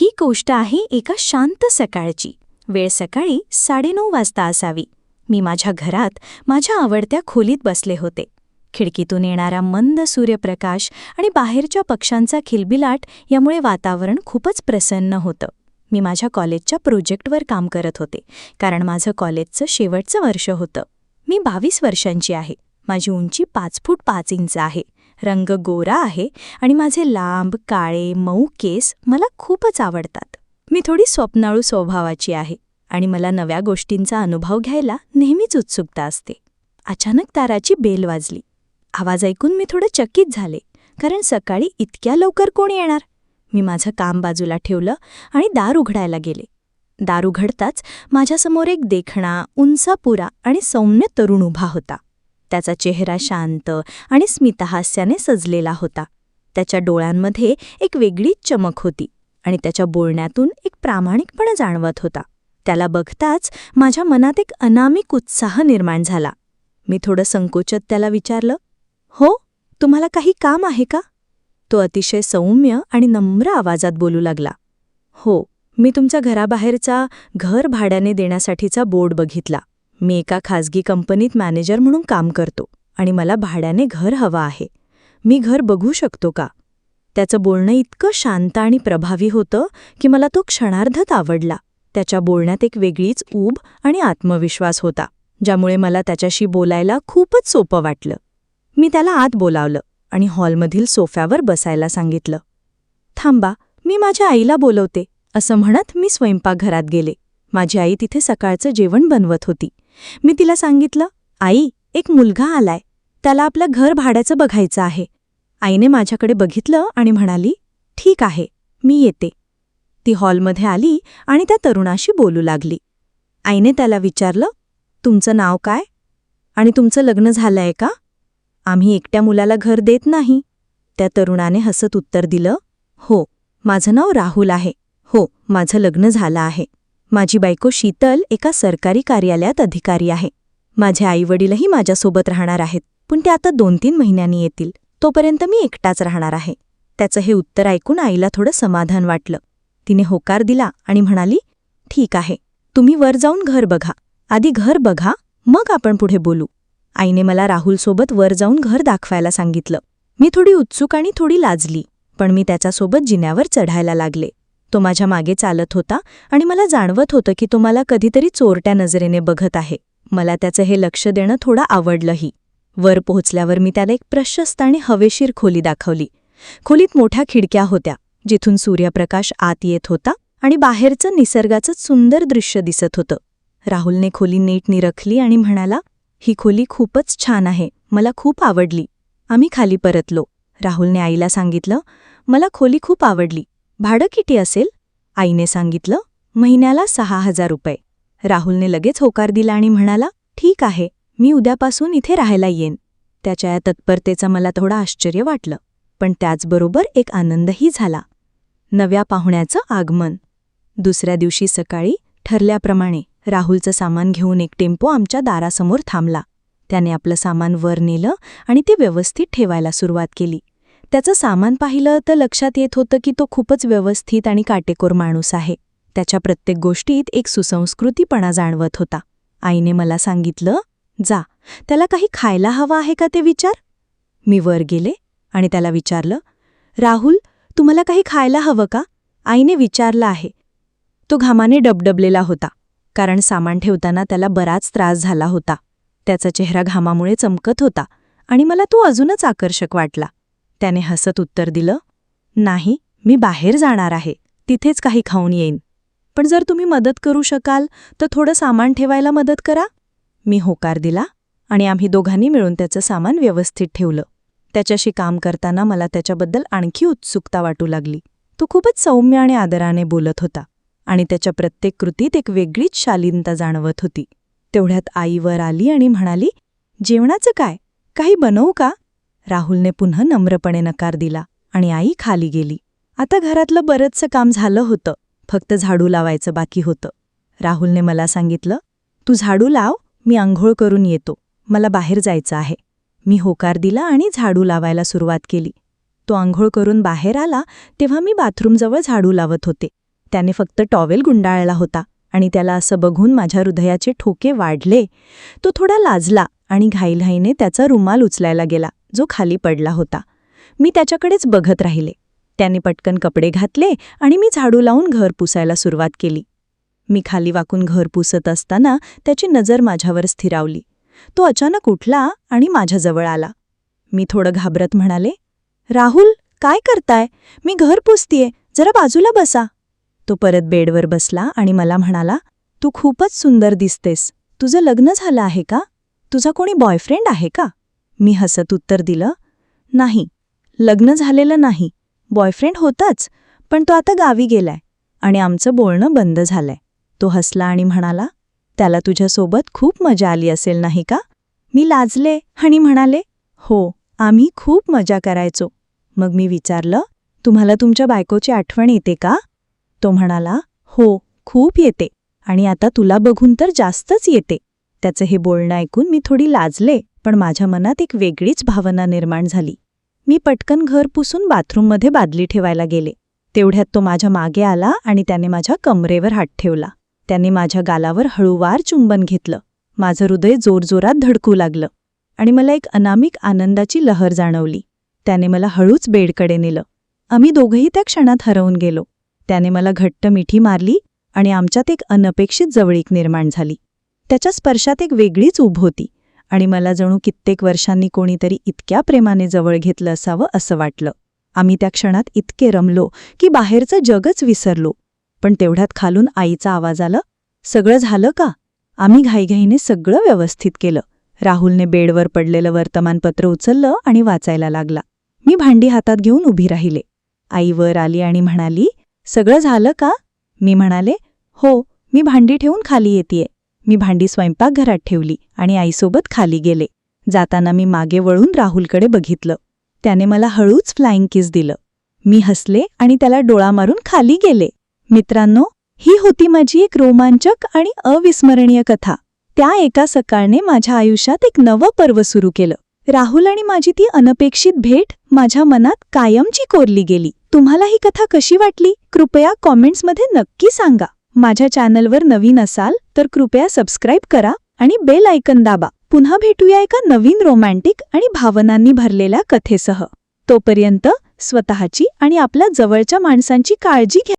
ही गोष्ट आहे एका शांत सकाळची. वेळ सकाळी साडेनऊ वाजता असावी. मी माझ्या घरात माझ्या आवडत्या खोलीत बसले होते. खिडकीतून येणारा मंद सूर्यप्रकाश आणि बाहेरच्या पक्ष्यांचा खिलबिलाट यामुळे वातावरण खूपच प्रसन्न होतं. मी माझ्या कॉलेजच्या प्रोजेक्टवर काम करत होते कारण माझं कॉलेजचं शेवटचं वर्ष होतं. मी बावीस वर्षांची आहे. माझी उंची पाच फूट पाच इंच आहे. रंग गोरा आहे आणि माझे लांब काळे मऊ केस मला खूपच आवडतात. मी थोडी स्वप्नाळू स्वभावाची आहे आणि मला नव्या गोष्टींचा अनुभव घ्यायला नेहमीच उत्सुकता असते. अचानक ताराची बेल वाजली. आवाज ऐकून मी थोडं चकित झाले कारण सकाळी इतक्या लवकर कोण येणार? मी माझं काम बाजूला ठेवलं आणि दार उघडायला गेले. दार उघडताच माझ्यासमोर एक देखणा उंचापुरा आणि सौम्य तरुण उभा होता. त्याचा चेहरा शांत आणि स्मितहास्याने सजलेला होता. त्याच्या डोळ्यांमध्ये एक वेगळीच चमक होती आणि त्याच्या बोलण्यातून एक प्रामाणिकपणा जाणवत होता. त्याला बघताच माझ्या मनात एक अनामिक उत्साह निर्माण झाला. मी थोडं संकोचत त्याला विचारलं हो तुम्हाला काही काम आहे का? तो अतिशय सौम्य आणि नम्र आवाजात बोलू लागला. हो मी तुमच्या घराबाहेरचा घर भाड्याने देण्यासाठीचा बोर्ड बघितला. मी एका खाजगी कंपनीत मॅनेजर म्हणून काम करतो आणि मला भाड्याने घर हवं आहे. मी घर बघू शकतो का? त्याचं बोलणं इतकं शांत आणि प्रभावी होतं की मला तो क्षणार्धत आवडला. त्याच्या बोलण्यात एक वेगळीच ऊब आणि आत्मविश्वास होता ज्यामुळे मला त्याच्याशी बोलायला खूपच सोपं वाटलं. मी त्याला आत बोलावलं आणि हॉलमधील सोफ्यावर बसायला सांगितलं थांबा मी माझ्या आईला बोलवते असं म्हणत मी स्वयंपाकघरात गेले. माझी आई तिथे सकाळचं जेवण बनवत होती. मी तिला सांगितलं आई एक मुलगा आलाय. त्याला आपलं घर भाड्याचं बघायचं आहे. आईने माझ्याकडे बघितलं आणि म्हणाली ठीक आहे मी येते. ती हॉलमध्ये आली आणि त्या तरुणाशी बोलू लागली. आईने त्याला विचारलं तुमचं नाव काय? आणि तुमचं लग्न झालंय का? आम्ही एकट्या मुलाला घर देत नाही. त्या तरुणाने हसत उत्तर दिलं हो माझं नाव राहुल आहे. हो माझं लग्न झालं आहे. माझी बायको शीतल एका सरकारी कार्यालयात अधिकारी आहे. माझे आईवडीलही माझ्यासोबत राहणार आहेत पण ते आता दोन तीन महिन्यांनी येतील. तोपर्यंत मी एकटाच राहणार आहे. त्याचं हे उत्तर ऐकून आईला थोडं समाधान वाटलं. तिने होकार दिला आणि म्हणाली ठीक आहे. तुम्ही वर जाऊन घर बघा. आधी घर बघा मग आपण पुढे बोलू. आईने मला राहुलसोबत वर जाऊन घर दाखवायला सांगितलं. मी थोडी उत्सुक आणि थोडी लाजली पण मी त्याच्यासोबत जिन्यावर चढायला लागले. तो माझ्या मागे चालत होता आणि मला जाणवत होतं की तो मला कधीतरी चोरट्या नजरेने बघत आहे. मला त्याचं हे लक्ष देणं थोडं आवडलंही. वर पोहोचल्यावर मी त्याला एक प्रशस्त आणि हवेशीर खोली दाखवली. खोलीत मोठ्या खिडक्या होत्या जिथून सूर्यप्रकाश आत येत होता आणि बाहेरचं निसर्गाचं सुंदर दृश्य दिसत होतं. राहुलने खोली नीट निरखली आणि म्हणाला ही खोली खूपच छान आहे मला खूप आवडली. आम्ही खाली परतलो. राहुलने आईला सांगितलं मला खोली खूप आवडली. भाडं किती असेल? आईने सांगितलं महिन्याला सहा हजार रुपये. राहुलने लगेच होकार दिला आणि म्हणाला ठीक आहे मी उद्यापासून इथे राहायला येईन. त्याच्या या तत्परतेचं मला थोडं आश्चर्य वाटलं पण त्याचबरोबर एक आनंदही झाला. नव्या पाहुण्याचं आगमन. दुसऱ्या दिवशी सकाळी ठरल्याप्रमाणे राहुलचं सामान घेऊन एक टेम्पो आमच्या दारासमोर थांबला. त्याने आपलं सामान वर नेलं आणि ते व्यवस्थित ठेवायला सुरुवात केली. त्याचं सामान पाहिलं तर लक्षात येत होतं की तो खूपच व्यवस्थित आणि काटेकोर माणूस आहे. त्याच्या प्रत्येक गोष्टीत एक सुसंस्कृतीपणा जाणवत होता. आईने मला सांगितलं जा त्याला काही खायला हवा आहे का ते विचार? मी वर गेले आणि त्याला विचारलं राहुल तुम्हाला काही खायला हवं का? आईने विचारलं आहे. तो घामाने डबडबलेला होता कारण सामान ठेवताना त्याला बराच त्रास झाला होता. त्याचा चेहरा घामामुळे चमकत होता आणि मला तो अजूनच आकर्षक वाटला. त्याने हसत उत्तर दिलं नाही मी बाहेर जाणार आहे. तिथेच काही खाऊन येईन. पण जर तुम्ही मदत करू शकाल तर थोडं सामान ठेवायला मदत करा. मी होकार दिला आणि आम्ही दोघांनी मिळून त्याचं सामान व्यवस्थित ठेवलं. त्याच्याशी काम करताना मला त्याच्याबद्दल आणखी उत्सुकता वाटू लागली. तो खूपच सौम्य आणि आदराने बोलत होता आणि त्याच्या प्रत्येक कृतीत एक वेगळीच शालीनता जाणवत होती. तेवढ्यात आईवर आली आणि म्हणाली जेवणाचं काय? काही बनवू का? राहुलने पुन्हा नम्रपणे नकार दिला आणि आई खाली गेली. आता घरातलं बरंचसं काम झालं होतं. फक्त झाडू लावायचं बाकी होतं. राहुलने मला सांगितलं तू झाडू लाव मी आंघोळ करून येतो. मला बाहेर जायचं आहे. मी होकार दिला आणि झाडू लावायला सुरुवात केली. तो आंघोळ करून बाहेर आला तेव्हा मी बाथरूमजवळ झाडू लावत होते. त्याने फक्त टॉवेल गुंडाळला होता आणि त्याला असं बघून माझ्या हृदयाचे ठोके वाढले. तो थोडा लाजला. आणि घाईघाईने त्याचा रुमाल उचलायला गेला जो खाली पडला होता. मी त्याच्याकडेच बघत राहिले. त्याने पटकन कपडे घातले आणि मी झाडू लावून घर पुसायला सुरुवात केली. मी खाली वाकून घर पुसत असताना त्याची नजर माझ्यावर स्थिरावली. तो अचानक उठला आणि माझ्याजवळ आला. मी थोडं घाबरत म्हणाले राहुल काय करताय? मी घर पुसतीये. जरा बाजूला बसा. तो परत बेडवर बसला आणि मला म्हणाला तू खूपच सुंदर दिसतेस. तुझं लग्न झालं आहे का? तुझा कोणी बॉयफ्रेंड आहे का? मी हसत उत्तर दिलं नाही लग्न झालेलं नाही. बॉयफ्रेंड होताच पण तो आता गावी गेलाय आणि आमचं बोलणं बंद झालंय. तो हसला आणि म्हणाला त्याला तुझ्यासोबत खूप मजा आली असेल नाही का? मी लाजले आणि म्हणाले हो आम्ही खूप मजा करायचो मग मी विचारलं तुम्हाला तुमच्या बायकोची आठवण येते का तो म्हणाला हो खूप येते आणि आता तुला बघून तर जास्तच येते. त्याचं हे बोलणं ऐकून मी थोडी लाजले पण माझ्या मनात एक वेगळीच भावना निर्माण झाली. मी पटकन घर पुसून बाथरूममध्ये बादली ठेवायला गेले. तेवढ्यात तो माझ्या मागे आला आणि त्याने माझ्या कमरेवर हात ठेवला. त्याने माझ्या गालावर हळूवार चुंबन घेतलं. माझं हृदय जोरजोरात धडकू लागलं. आणि मला एक अनामिक आनंदाची लहर जाणवली. त्याने मला हळूच बेडकडे नेलं. आम्ही दोघंही त्या क्षणात हरवून गेलो. त्याने मला घट्ट मिठी मारली आणि आमच्यात एक अनपेक्षित जवळीक निर्माण झाली. त्याच्या स्पर्शात एक वेगळीच उभ होती आणि मला जणू कित्येक वर्षांनी कोणीतरी इतक्या प्रेमाने जवळ घेतलं असावं असं वाटलं. आम्ही त्या क्षणात इतके रमलो की बाहेरचं जगच विसरलो. पण तेवढ्यात खालून आईचा आवाज आला सगळं झालं का? आम्ही घाईघाईने सगळं व्यवस्थित केलं. राहुलने बेडवर पडलेलं वर्तमानपत्र उचललं आणि वाचायला लागला. मी भांडी हातात घेऊन उभी राहिले. आई वर आली आणि म्हणाली सगळं झालं का? मी म्हणाले हो मी भांडी ठेवून खाली येतेय. मी भांडी स्वयंपाकघरात ठेवली आणि आईसोबत खाली गेले. जाताना मी मागे वळून राहुलकडे बघितलं. त्याने मला हळूच फ्लाइंग किस दिलं. मी हसले आणि त्याला डोळा मारून खाली गेले. मित्रांनो ही होती माझी एक रोमांचक आणि अविस्मरणीय कथा. त्या एका सकाळने माझ्या आयुष्यात एक नवं पर्व सुरू केलं. राहुल आणि माझी ती अनपेक्षित भेट माझ्या मनात कायमची कोरली गेली. तुम्हाला ही कथा कशी वाटली? कृपया कॉमेंट्समध्ये नक्की सांगा. माझ्या चॅनलवर नवीन असाल तर कृपया सबस्क्राईब करा आणि बेल ऐकन दाबा. पुन्हा भेटूया एका नवीन रोमॅन्टिक आणि भावनांनी भरलेल्या कथेसह. तोपर्यंत स्वतःची आणि आपल्या जवळच्या माणसांची काळजी घ्या.